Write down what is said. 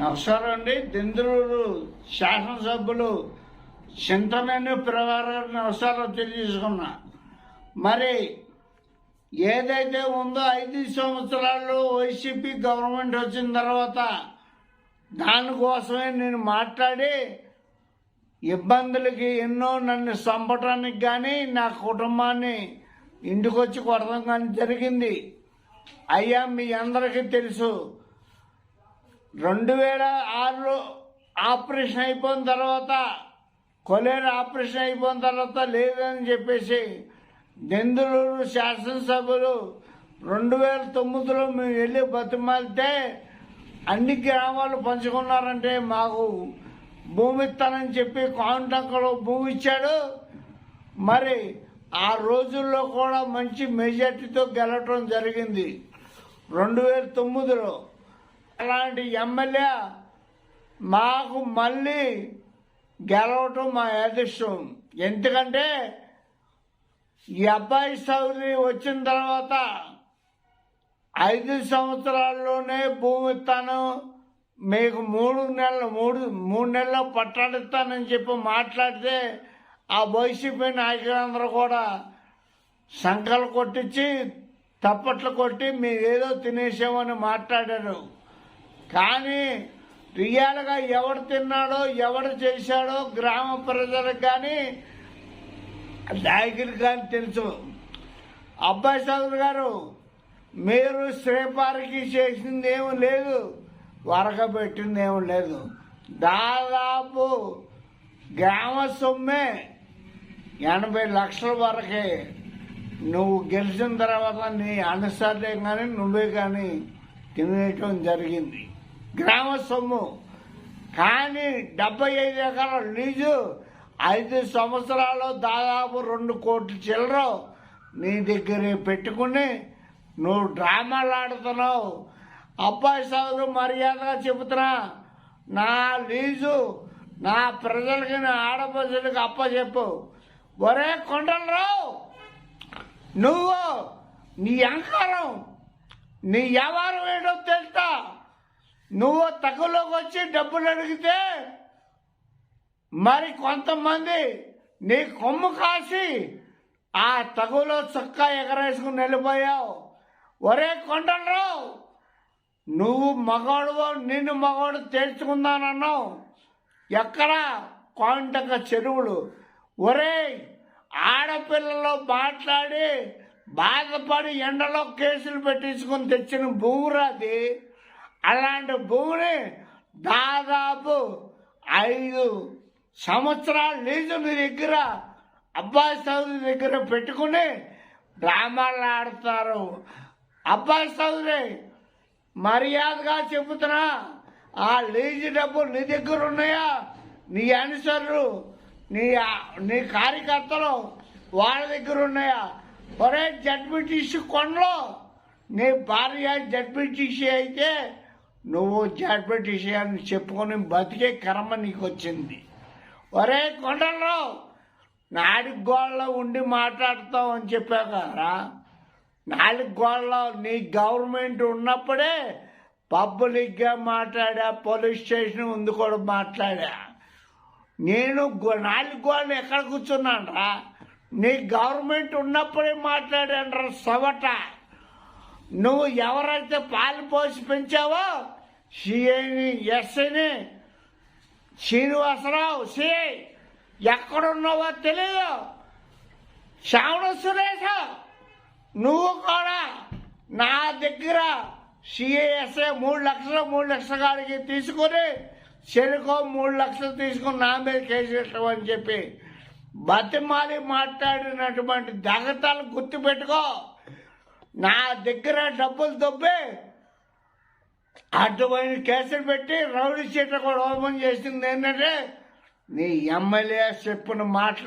నమస్కారం అండి దెందులూరు శాసనసభ్యులు చింతమేను ప్రకారం నమస్కారం తెలియజేసుకున్నా. మరి ఏదైతే ఉందో ఐదు సంవత్సరాల్లో వైసీపీ గవర్నమెంట్ వచ్చిన తర్వాత దానికోసమే నేను మాట్లాడి ఇబ్బందులకి ఎన్నో నన్ను చంపటానికి కానీ నా కుటుంబాన్ని ఇంటికొచ్చి కొడతాం కానీ జరిగింది. అయ్యా మీ అందరికీ తెలుసు రెండు వేల ఆరులో ఆపరేషన్ అయిపోయిన తర్వాత కొలేరు ఆపరేషన్ అయిపోయిన తర్వాత లేదని చెప్పేసి దెందులూరు శాసనసభ్యులు రెండు వేల తొమ్మిదిలో మేము వెళ్ళి బతిమాలితే అన్ని గ్రామాలు పంచుకున్నారంటే మాకు భూమి ఇస్తానని చెప్పి కాంటాక్ట్లో భూమి ఇచ్చాడు. మరి ఆ రోజుల్లో కూడా మంచి మెజార్టీతో గెలవటం జరిగింది. రెండు వేల తొమ్మిదిలో అలాంటి ఎమ్మెల్యే మాకు మళ్ళీ గెలవటం మా అదృష్టం ఎందుకంటే ఈ అబ్బాయి చౌదరి వచ్చిన తర్వాత ఐదు సంవత్సరాల్లోనే భూమి ఇస్తాను మీకు మూడు నెలలు మూడు మూడు నెలలు పట్టాడిస్తానని చెప్పి మాట్లాడితే ఆ వైసీపీ నాయకులందరూ కూడా సంకలు కొట్టించి తప్పట్లు కొట్టి మీరు ఏదో తినేసామని మాట్లాడారు. కానీ రియల్గా ఎవడు తిన్నాడో ఎవడు చేశాడో గ్రామ ప్రజలకు కానీ నాయకులకు కానీ తెలుసు. అబ్బాయి చౌదరి గారు మీరు శ్రీపారికి చేసింది ఏమి లేదు వరకబెట్టింది ఏమి ఏమీ లేదు. దాదాపు గ్రామ సొమ్మే ఎనభై లక్షల వరకే. నువ్వు గెలిచిన తర్వాత నీ అనుసరణ కానీ నువ్వే కానీ తినేయటం జరిగింది. గ్రామ సొమ్ము. కానీ డెబ్బై ఐదు ఎకరాల లీజు ఐదు సంవత్సరాలు దాదాపు రెండు కోట్ల చిల్లర నీ దగ్గర పెట్టుకుని నువ్వు డ్రామాలు ఆడుతున్నావు. అబ్బాయి సోదరు మర్యాదగా చెబుతున్నా నా లీజు నా ప్రజలకి నా అప్ప అప్పచెప్పు. ఒరే కొండలరావు నువ్వు నీ అహంకారం నీ వ్యవహారం ఏంటో తెలుసా? నువ్వు తక్కువలోకి వచ్చి డబ్బులు అడిగితే మరి కొంతమంది నీ కొమ్ము కాసి ఆ తగులో చొక్కా ఎగరేసుకుని వెళ్ళిపోయావు. ఒరే కొండలరావు నువ్వు మగవాడువో నిన్ను మగవాడు తెలుసుకుందానన్నావు ఎక్కడ కొండక చెరువులు. ఒరేయ్ ఆడపిల్లలు మాట్లాడి బాధపడి ఎండలో కేసులు పెట్టించుకుని తెచ్చిన భూమిరాది అలాంటి భూమిని దాదాపు ఐదు సంవత్సరాల లీజు మీ దగ్గర అబ్బాయి చౌదరి దగ్గర పెట్టుకుని డ్రామాలు ఆడతారు. అబ్బాయి చౌదరి మర్యాదగా చెబుతున్నా ఆ లీజు డబ్బులు నీ దగ్గర ఉన్నాయా? నీ అనుసరులు నీ నీ కార్యకర్తలు వాళ్ళ దగ్గర ఉన్నాయా? ఒరే జడ్పీటీసీ కొండలో నీ భార్య జడ్పీటీసీ అయితే నువ్వు జడ్పీటీసీ విషయాన్ని చెప్పుకొని బతికే కర్మ నీకు వచ్చింది ఒరే కొండల్లో నాలుగు గోళ్ళలో ఉండి మాట్లాడతావు అని చెప్పావు కదరా. నాలుగు గోళ్ళలో నీ గవర్నమెంట్ ఉన్నప్పుడే పబ్లిక్గా మాట్లాడా పోలీస్ స్టేషన్ ఉంది కూడా మాట్లాడా. నేను గో- నాలుగు గోళ్ళు ఎక్కడ కూర్చున్నాను రా నీ గవర్నమెంట్ ఉన్నప్పుడే మాట్లాడాను రా సవట. నువ్వు ఎవరైతే పాలు పోసి పెంచావో సిఐని ఎస్ఐని శ్రీనివాసరావు సిఐ ఎక్కడున్నావో తెలియదు. శ్రావణ సురేష నువ్వు కూడా నా దగ్గర సిఐఎస్ఐ మూడు లక్షలు మూడు లక్షల కాడికి తీసుకొని చెరుకో మూడు లక్షలు తీసుకుని నా మీద కేసు పెట్టమని చెప్పి బతిమాలి మాట్లాడినటువంటి దగతాలు గుర్తుపెట్టుకో. నా దగ్గర డబ్బులు దొబ్బే అడ్డమైన కేసులు పెట్టి రౌడీ చీట కూడా ఓపెన్ చేసింది ఏంటంటే నీ ఎమ్మెల్యే చెప్పిన మాటలు